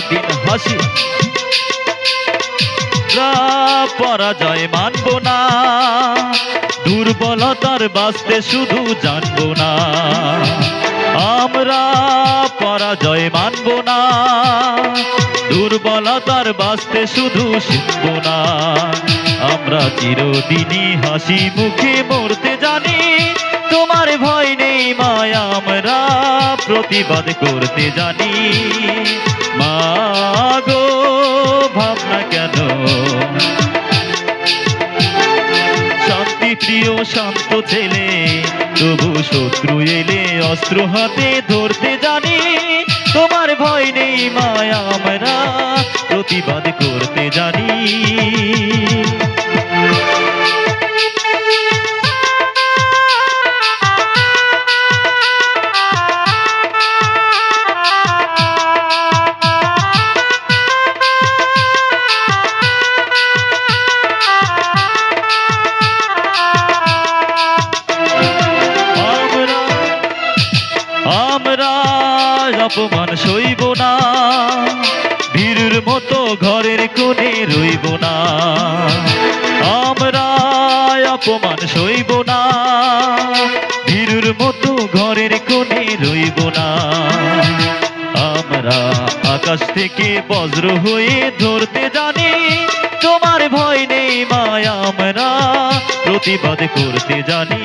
চিরদিন হাসি। পরাজয় মানব না। দুর্বলতার বাঁচতে শুধু জানব না। আমরা পরাজয় মানব না। দুর্বলতার বাঁচতে শুধু শিখব না। আমরা চিরদিনই হাসি মুখে মরতে জানি। তোমার ভয় নেই মায়া, আমরা প্রতিবাদ করতে জানি। মাগো ভাবনা কেন? শান্তি প্রিয়, শান্ত ছেলে, তবু শত্রু এলে অস্ত্র হাতে ধরতে জানি। তোমার ভয় নেই মায়া, আমরা প্রতিবাদ করতে জানি। অপমান সইব না। ভীরুর মতো ঘরের কোণে রইব না। আমরা অপমান সইব না। ভীরুর মতো ঘরের কোণে রইব না। আমরা আকাশ থেকে বজ্র হয়ে ধরতে জানি, তোমার ভয় নেই মায়া, আমরা প্রতিবাদ করতে জানি।